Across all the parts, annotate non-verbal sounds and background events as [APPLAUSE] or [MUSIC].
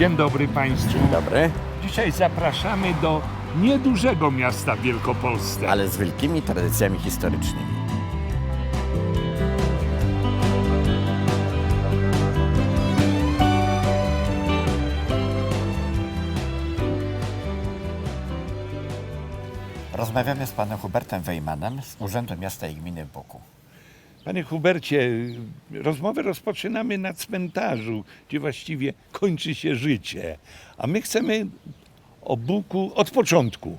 Dzień dobry Państwu. Dobry, Dzisiaj zapraszamy do niedużego miasta w Wielkopolsce. ale z wielkimi tradycjami historycznymi. Rozmawiamy z panem Hubertem Wejmanem z Urzędu Miasta i Gminy w Boku. Panie Hubercie, rozmowę rozpoczynamy na cmentarzu, gdzie właściwie kończy się życie. A my chcemy o Buku od początku.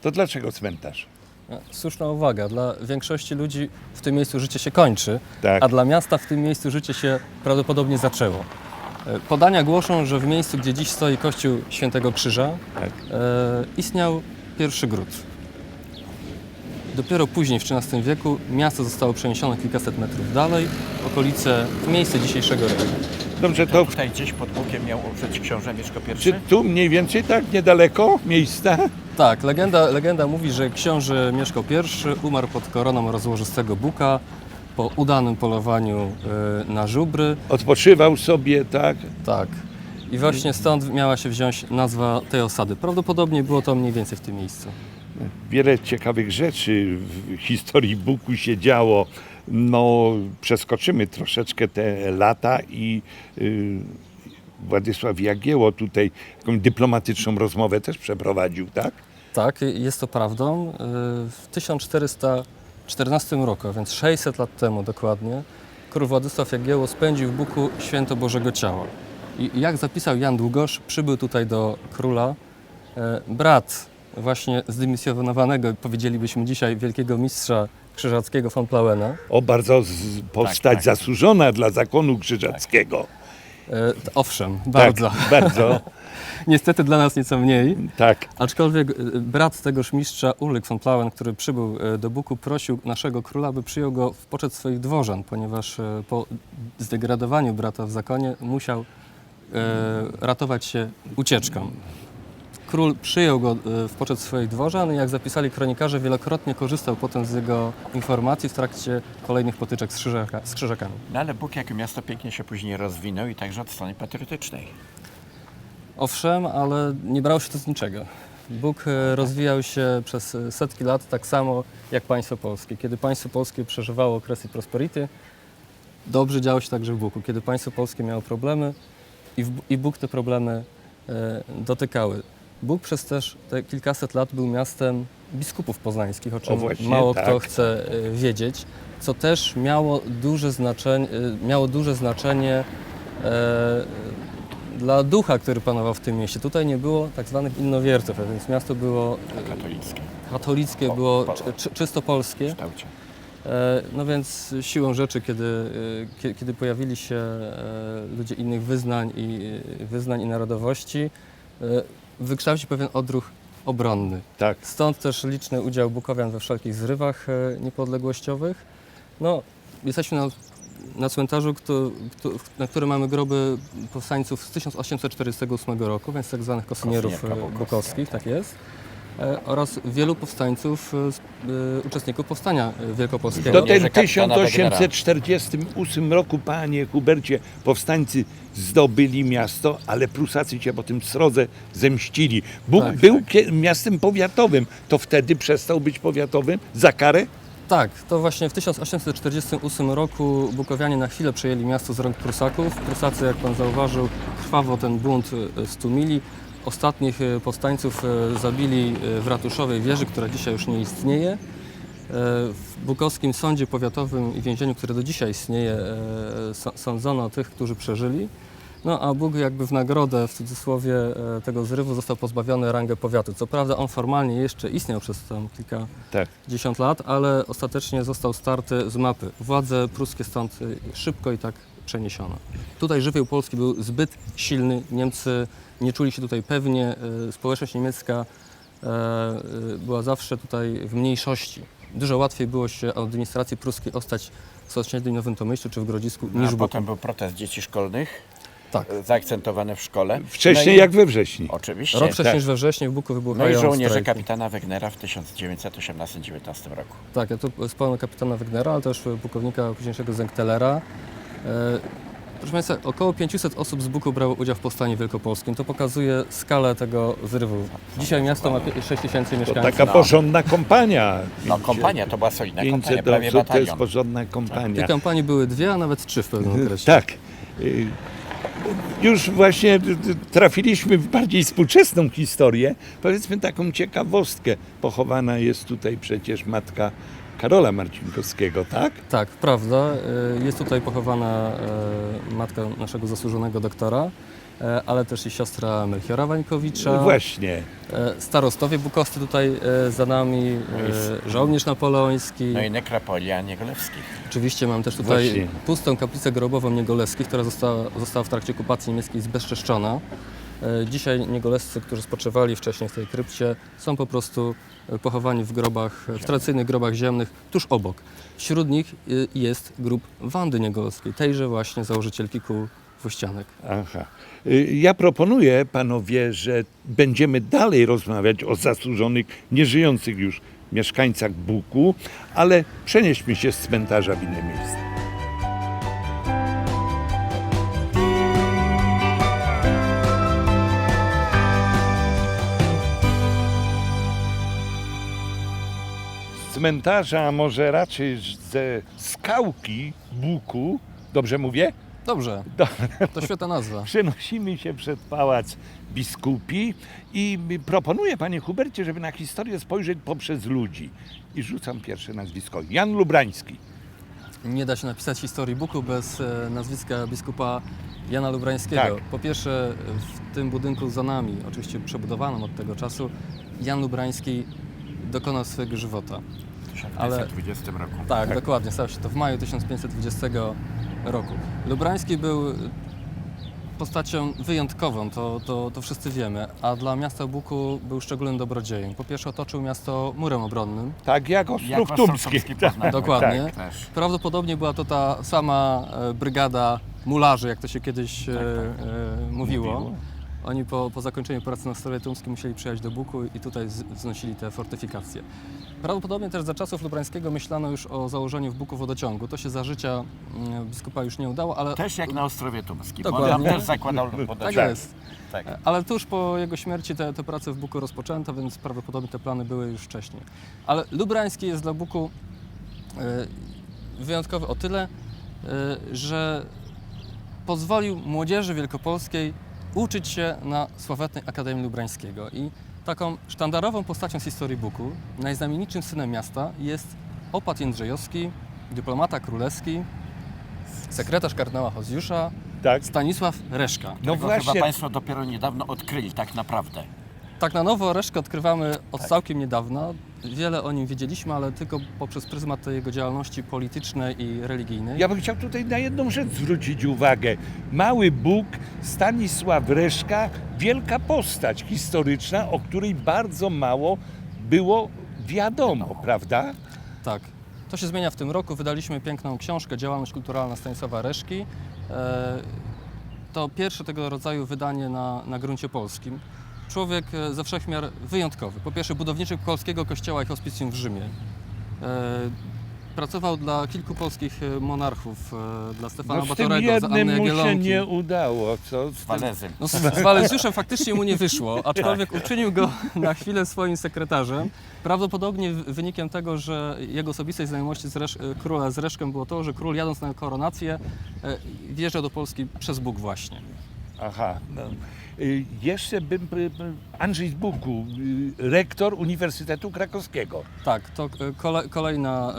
To dlaczego cmentarz? Słuszna uwaga. Dla większości ludzi w tym miejscu życie się kończy, Tak. a dla miasta w tym miejscu życie się prawdopodobnie zaczęło. E, Podania głoszą, że w miejscu, gdzie dziś stoi kościół Świętego Krzyża, Tak. e, istniał pierwszy gród. Dopiero później, w XIII wieku, miasto zostało przeniesione kilkaset metrów dalej, w okolice, w miejsce dzisiejszego rynku. Dobrze, to Tutaj gdzieś pod Bukiem miał umrzeć książę Mieszko I. czy tu mniej więcej tak niedaleko miejsca? Tak, legenda, legenda mówi, że książę Mieszko I umarł pod koroną rozłożystego buka po udanym polowaniu e, na żubry. Odpoczywał sobie, tak? Tak. I właśnie stąd miała się wziąć nazwa tej osady. Prawdopodobnie było to mniej więcej w tym miejscu. Wiele ciekawych rzeczy w historii Buku się działo. No, przeskoczymy troszeczkę te lata i y, Władysław Jagieło tutaj taką dyplomatyczną rozmowę też przeprowadził, tak? Tak, jest to prawdą. E, W 1414 roku, a więc 600 lat temu dokładnie, król Władysław Jagiełło spędził w Buku święto Bożego Ciała. I jak zapisał Jan Długosz, przybył tutaj do króla e, brat właśnie zdymisjonowanego, powiedzielibyśmy dzisiaj, wielkiego mistrza krzyżackiego von Plauena. O, bardzo z, postać tak. zasłużona dla zakonu krzyżackiego. E, t- Owszem, bardzo. Tak, bardzo, [LAUGHS] Niestety dla nas nieco mniej. tak. Aczkolwiek e, brat tegoż mistrza, Ulryk von Plauen, który przybył e, do Buku, prosił naszego króla, by przyjął go w poczet swoich dworzan, ponieważ e, po zdegradowaniu brata w zakonie musiał e, ratować się ucieczką. Król przyjął go e, w poczet swoich dworzan i jak zapisali kronikarze, wielokrotnie korzystał potem z jego informacji w trakcie kolejnych potyczek z, krzyżaka, z krzyżakami. No ale Bóg jako miasto pięknie się później rozwinął i także od strony patriotycznej. Owszem, ale nie brało się to z niczego. Bóg e, rozwijał się przez e, setki lat tak samo jak państwo polskie. Kiedy państwo polskie przeżywało okresy prosperity, dobrze działo się także w Buku. Kiedy państwo polskie miało problemy i, w, i Bóg te problemy dotykały. Bóg przez też te kilkaset lat był miastem biskupów poznańskich, o czym właśnie, mało tak. kto chce e, wiedzieć, co też miało duże znaczenie, e, miało duże znaczenie e, dla ducha, który panował w tym mieście. Tutaj nie było tak zwanych innowierców, a więc miasto było e, Katolickie katolickie, Po- było czy, czy, czysto polskie. kształcie. E, No więc siłą rzeczy, kiedy, e, kie- kiedy pojawili się e, ludzie innych wyznań i, wyznań i narodowości, e, wykształcił pewien odruch obronny. Tak. Stąd też liczny udział Bukowian we wszelkich zrywach e, niepodległościowych. No, jesteśmy na, na cmentarzu, kto, kto, na którym mamy groby powstańców z 1848 roku, więc tak zwanych e, bukowskich, tak jest. E, oraz wielu powstańców, e, e, uczestników powstania wielkopolskiego. To ten kapitana Wegnera. 1848 roku, panie Hubercie, powstańcy zdobyli miasto, ale Prusacy się po tym srodze zemścili. Bóg Tak, był kie- miastem powiatowym. To wtedy przestał być powiatowym za karę? Tak, to właśnie w 1848 roku Bukowianie na chwilę przejęli miasto z rąk Prusaków. Prusacy, jak pan zauważył, krwawo ten bunt stłumili. Ostatnich e, powstańców e, zabili e, w ratuszowej wieży, która dzisiaj już nie istnieje. W bukowskim sądzie powiatowym i więzieniu, które do dzisiaj istnieje, są- sądzono tych, którzy przeżyli. No a Bóg jakby w nagrodę, w cudzysłowie, tego zrywu został pozbawiony rangę powiatu. Co prawda on formalnie jeszcze istniał przez tam kilka Tak. 10 lat, ale ostatecznie został starty z mapy. Władze pruskie stąd szybko i tak przeniesiono. Tutaj żywioł polski był zbyt silny, Niemcy nie czuli się tutaj pewnie, y, społeczność niemiecka e, y, była zawsze tutaj w mniejszości. Dużo łatwiej było się administracji pruskiej ostać w sąsiednim Nowym Tomyślu czy w Grodzisku No, niż a w Boku. potem był protest dzieci szkolnych, Tak. e, zaakcentowane w szkole. Wcześniej No i- jak we wrześni. Oczywiście. Rok wcześniej tak. niż we wrześniu w Buku No wybuchają i żołnierze strajki. kapitana Wegnera w 1918-19 roku. Tak, ja tu pana kapitana Wegnera, ale też pułkownika późniejszego Zenktelera. E, Proszę Państwa, około 500 osób z Buku brało udział w powstaniu wielkopolskim. To pokazuje skalę tego zrywu. Dzisiaj miasto ma 6 tysięcy To mieszkańców. taka No. porządna kompania. No kompania, to była solidna kompania, 500 prawie osób to jest batalion. porządna Tych kompania. kampanii były dwie, a nawet trzy w pewnym okresie. Tak. Y, Już właśnie y, y, trafiliśmy w bardziej współczesną historię. Powiedzmy taką ciekawostkę. Pochowana jest tutaj przecież matka Karola Marcinkowskiego, tak? Tak, prawda. Y, Jest tutaj pochowana y, matka naszego zasłużonego doktora, y, ale też i siostra Melchiora Wańkowicza. No Właśnie. Starostowie bukowscy tutaj za nami, żołnierz napoleoński. No i nekropolia Niegolewskich. Oczywiście mam też tutaj Właśnie. pustą kaplicę grobową Niegoleskich, która została, została w trakcie okupacji niemieckiej zbezczeszczona. E, Dzisiaj Niegolescy, którzy spoczywali wcześniej w tej krypcie, są po prostu e, pochowani w grobach, w tradycyjnych grobach ziemnych, tuż obok. Wśród nich e, jest grób Wandy Niegoleskiej, tejże właśnie założycielki kół Włościanek. Aha. Y, Ja proponuję panowie, że będziemy dalej rozmawiać o zasłużonych, nieżyjących już mieszkańcach Buku, ale przenieśmy się z cmentarza w inne miejsce. Cmentarza, a może raczej ze skałki Buku, dobrze mówię? Dobrze, Do- to świetna nazwa. [LAUGHS] Przenosimy się przed pałac biskupi i proponuję, panie Hubercie, żeby na historię spojrzeć poprzez ludzi. I rzucam pierwsze nazwisko. Jan Lubrański. Nie da się napisać historii Buku bez e, nazwiska biskupa Jana Lubrańskiego. Tak. Po pierwsze, w tym budynku za nami, oczywiście przebudowanym od tego czasu, Jan Lubrański dokonał swojego żywota. W Ale- 1920 roku. Tak, dokładnie, stało się to w maju 1520 roku. Lubrański był postacią wyjątkową, to, to, to wszyscy wiemy, a dla miasta Buku był szczególnym dobrodziejem. Po pierwsze otoczył miasto murem obronnym, Tak, jak Jak Ostrów-Tumski. Ostrowski Poznań. [LAUGHS] Dokładnie. Tak, też. Prawdopodobnie była to ta sama e, brygada mularzy, jak to się kiedyś e, tak. e, mówiło. Mówiło. Oni po, po zakończeniu pracy na Strowie Tumskim musieli przyjechać do Buku i tutaj wznosili te fortyfikacje. Prawdopodobnie też za czasów Lubrańskiego myślano już o założeniu w Buku wodociągu. To się za życia mm, biskupa już nie udało, ale, Też jak na Ostrowie Tumskim. Dokładnie. On też zakładał tak wodociąg. jest. Tak. E, Ale tuż po jego śmierci te, te prace w Buku rozpoczęto, więc prawdopodobnie te plany były już wcześniej. Ale Lubrański jest dla Buku e, wyjątkowy o tyle, e, że pozwolił młodzieży wielkopolskiej uczyć się na sławetnej Akademii Lubrańskiego. I taką sztandarową postacią z historii Buku, najznamienitszym synem miasta jest opat Jędrzejowski, dyplomata królewski, sekretarz kardynała Hozjusza, Tak. Stanisław Reszka. No Tego właśnie, chyba Państwo dopiero niedawno odkryli, tak naprawdę. Tak na nowo Reszkę odkrywamy od Tak. całkiem niedawna. Wiele o nim wiedzieliśmy, ale tylko poprzez pryzmat tej jego działalności politycznej i religijnej. ja bym chciał tutaj na jedną rzecz zwrócić uwagę. Mały Bóg, Stanisław Reszka, wielka postać historyczna, o której bardzo mało było wiadomo, prawda? Tak. To się zmienia w tym roku. Wydaliśmy piękną książkę Działalność kulturalna Stanisława Reszki. E, To pierwsze tego rodzaju wydanie na, na gruncie polskim. Człowiek ze wszechmiar wyjątkowy. Po pierwsze budowniczych polskiego kościoła i hospicjum w Rzymie. E, Pracował dla kilku polskich e, monarchów, e, dla Stefana No Batorego, za Anny mu się nie udało. Co z? Walezem. No, z, z Walezjuszem faktycznie mu nie wyszło, [LAUGHS] aczkolwiek uczynił go na chwilę swoim sekretarzem. Prawdopodobnie wynikiem tego, że jego osobistej znajomości z Resz, króla z Reszkiem było to, że król jadąc na koronację e, wjeżdżał do Polski przez Bóg właśnie. Aha. No. Y, Jeszcze bym. y, y, Andrzej z y, rektor Uniwersytetu Krakowskiego. Tak, to kole, kolejna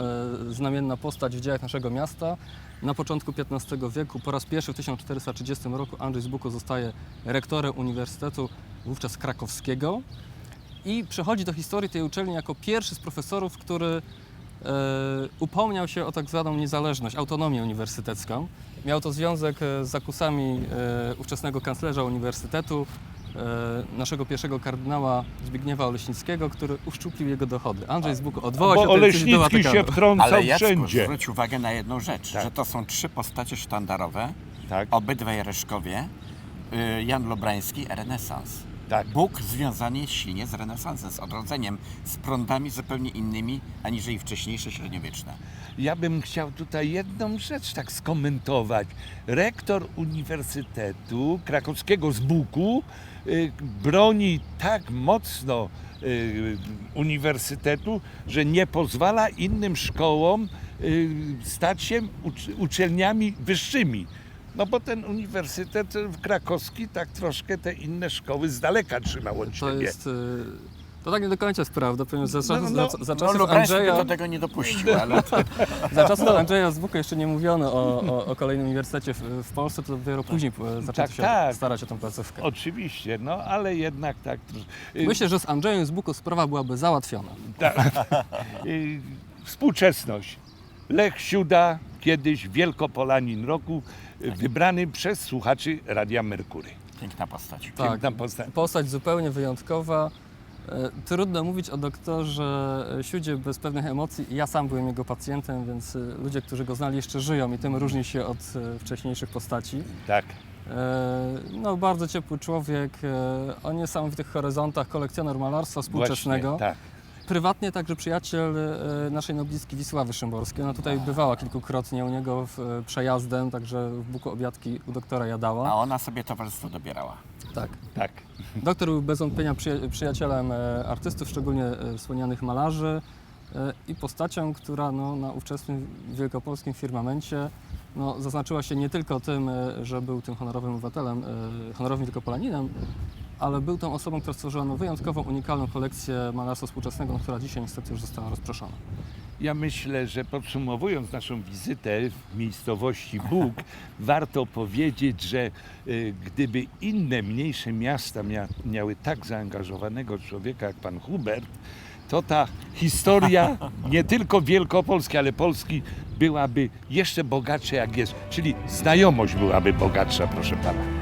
znamienna postać w dziejach naszego miasta. Na początku XV wieku, po raz pierwszy w 1430 roku Andrzej z zostaje rektorem Uniwersytetu wówczas krakowskiego i przechodzi do historii tej uczelni jako pierwszy z profesorów, który upomniał się o tak zwaną niezależność, autonomię uniwersytecką. Miał to związek e, z zakusami e, ówczesnego kanclerza uniwersytetu, e, naszego pierwszego kardynała Zbigniewa Oleśnickiego, który uszczuplił jego dochody. Andrzej z Buku odwołał się Bo Oleśnicki się wtrącał Ale Jacku, wszędzie. zwróć uwagę na jedną rzecz, Tak. że to są trzy postacie sztandarowe, Tak. obydwaj Reszkowie, y, Jan Lubrański, renesans. Tak. Bóg związany jest silnie z renesansem, z odrodzeniem, z prądami zupełnie innymi, aniżeli wcześniejsze średniowieczne. Ja bym chciał tutaj jedną rzecz tak skomentować. Rektor Uniwersytetu Krakowskiego z Buku y, broni tak mocno y, uniwersytetu, że nie pozwala innym szkołom y, stać się ucz- uczelniami wyższymi. No bo ten uniwersytet krakowski tak troszkę te inne szkoły z daleka trzymał od To siebie. jest... y, To tak nie do końca jest prawda, ponieważ za, czasów, no, za, za No, czasów Lubrański by Andrzeja... do tego nie dopuścił, ale [LAUGHS] to, Za czasów Andrzeja z Buka jeszcze nie mówiono o, o, o kolejnym uniwersytecie w, w Polsce, to dopiero później e, zaczęto Tak, się tak. starać o tę placówkę. Oczywiście, no ale jednak tak. y, Myślę, że z Andrzejem z Buku sprawa byłaby załatwiona. Tak. Y, Współczesność. Lech Siuda, kiedyś Wielkopolanin roku, wybrany przez słuchaczy Radia Merkury. piękna postać. Tak. Piękna postać. Postać zupełnie wyjątkowa. E, Trudno mówić o doktorze Siudzie bez pewnych emocji. Ja sam byłem jego pacjentem, więc e, ludzie, którzy go znali, jeszcze żyją i tym różni się od e, wcześniejszych postaci. Tak. E, No, bardzo ciepły człowiek, e, o niesamowitych horyzontach, kolekcjoner malarstwa współczesnego. Właśnie, tak. Prywatnie także przyjaciel e, naszej noblistki Wisławy Szymborskiej. Ona tutaj bywała kilkukrotnie u niego w, e, przejazdem, także w Buku obiadki u doktora A jadała. ona sobie towarzystwo dobierała. Tak. tak. Doktor był bez wątpienia przyja- przyjacielem e, artystów, szczególnie wspomnianych malarzy i postacią, która no, na ówczesnym wielkopolskim firmamencie no, zaznaczyła się nie tylko tym, że był tym honorowym obywatelem, honorowym wielkopolaninem, ale był tą osobą, która stworzyła no, wyjątkową, unikalną kolekcję malarstwa współczesnego, która dzisiaj niestety już została rozproszona. Ja myślę, że podsumowując naszą wizytę w miejscowości Bóg, [LAUGHS] warto powiedzieć, że y, gdyby inne mniejsze miasta mia miały tak zaangażowanego człowieka jak pan Hubert, to ta historia [LAUGHS] nie tylko Wielkopolski, ale Polski byłaby jeszcze bogatsza jak jest. Czyli znajomość byłaby bogatsza, proszę pana.